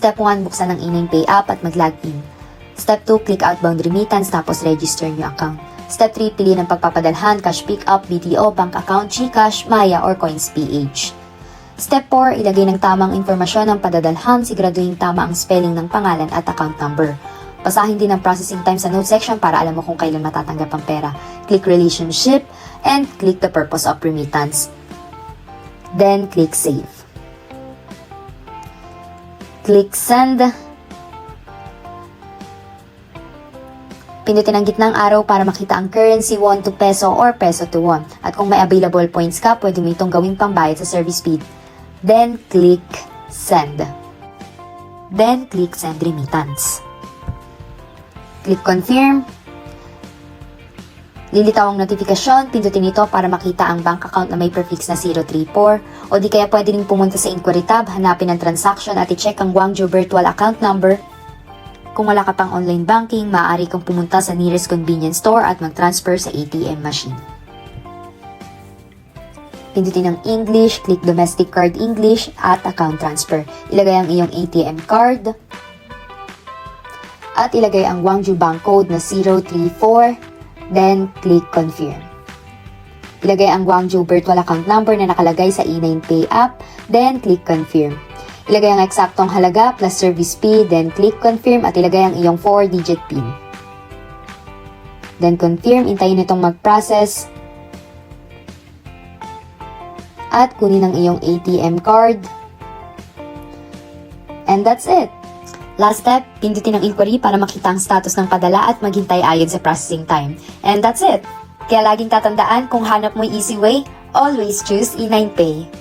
Step 1, buksan ang E9 Pay app at mag-log in. Step 2, click outbound remittance tapos register your account. Step 3, pili ng pagpapadalhan, cash pickup, BDO, bank account, GCash, Maya, or CoinsPH. Step 4, ilagay ng tamang informasyon ng padadalhan, siguraduhin tama ang spelling ng pangalan at account number. Basahin din ang processing time sa note section para alam mo kung kailan matatanggap ang pera. Click relationship and click the purpose of remittance. Then click save. Click send. Pindutin ang gitnang araw para makita ang currency won to peso or peso to won. At kung may available points ka, pwede mo itong gawing pambayad sa service fee. Then click send. Then click send remittance. Click confirm. Lilitaw ang notifikasyon, pindutin ito para makita ang bank account na may prefix na 034 o di kaya pwede rin pumunta sa inquiry tab, hanapin ang transaction at i-check ang Guangzhou virtual account number. Kung wala ka pang online banking, maaari kang pumunta sa nearest convenience store at mag-transfer sa ATM machine. Pindutin ang English, click domestic card English at account transfer. Ilagay ang iyong ATM card at ilagay ang Guangzhou bank code na 034 then click confirm. Ilagay ang Guangzhou virtual account number na nakalagay sa E9 Pay app, then click confirm. Ilagay ang eksaktong halaga plus service fee, then click confirm at ilagay ang iyong 4-digit PIN. Then confirm, intayin itong mag-process. At kunin ang iyong ATM card. And that's it. Last step, pindutin ang inquiry para makita ang status ng padala at maghintay ayon sa processing time. And that's it. Kaya laging tatandaan kung hanap mo easy way, always choose E9 Pay.